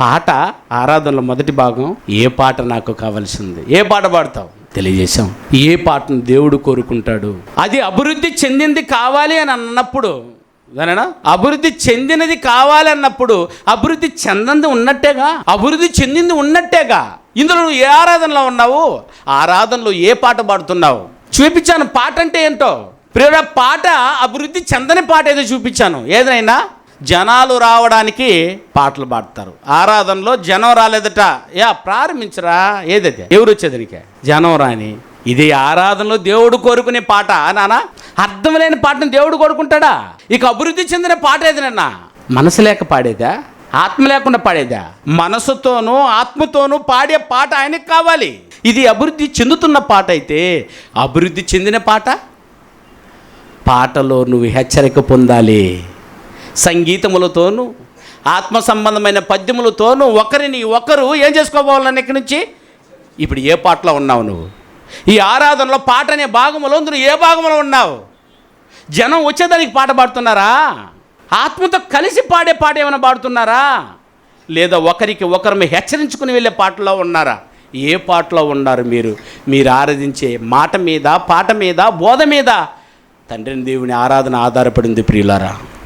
పాట ఆరాధనలో మొదటి భాగం ఏ పాట నాకు కావలసింది? ఏ పాట పాడతావు? తెలియజేశాం. ఏ పాటను దేవుడు కోరుకుంటాడు? అది అభివృద్ధి చెందింది కావాలి అని అన్నప్పుడు దానేనా అభివృద్ధి చెందినది కావాలి అన్నప్పుడు అభివృద్ధి చెందంది ఉన్నట్టేగా? అభివృద్ధి చెందింది ఉన్నట్టేగా? ఇందులో నువ్వు ఏ ఆరాధనలో ఉన్నావు? ఆరాధనలో ఏ పాట పాడుతున్నావు? చూపించాను పాట అంటే ఏంటో? ప్రియుడ పాట అభివృద్ధి చెందని పాట ఏదో చూపించాను. ఏదైనా? జనాలు రావడానికి పాటలు పాడతారు. ఆరాధనలో జనం రాలేదట. యా ప్రారంభించరా. ఏదైతే? ఎవరు వచ్చేది నీకే జనం రాని. ఇది ఆరాధనలో దేవుడు కోరుకునే పాట. నానా అర్థం లేని పాటను దేవుడు కోరుకుంటాడా? ఇక అభివృద్ధి చెందిన పాట ఏది ఏదైనా మనసు లేక పాడేదా? ఆత్మ లేకుండా పాడేదా? మనసుతోనూ ఆత్మతోనూ పాడే పాట ఆయనకి కావాలి. ఇది అభివృద్ధి చెందుతున్న పాట అయితే అభివృద్ధి చెందిన పాట? పాటలో నువ్వు హెచ్చరిక పొందాలి. సంగీతములతోనూ ఆత్మ సంబంధమైన పద్యములతోనూ ఒకరిని ఒకరు ఏం చేసుకోవాలని ఇక్కడి నుంచి? ఇప్పుడు ఏ పాటలో ఉన్నావు నువ్వు? ఈ ఆరాధనలో పాట అనే భాగములో నువ్వు ఏ భాగంలో ఉన్నావు? జనం వచ్చేదానికి పాట పాడుతున్నారా? ఆత్మతో కలిసి పాడే పాట ఏమైనా పాడుతున్నారా? లేదా ఒకరికి ఒకరిని హెచ్చరించుకుని వెళ్ళే పాటలో ఉన్నారా? ఏ పాటలో ఉన్నారు మీరు? మీరు ఆరాధించే మాట మీద పాట మీద బోధ మీద తండ్రిని దేవుని ఆరాధన ఆధారపడింది ప్రియులారా.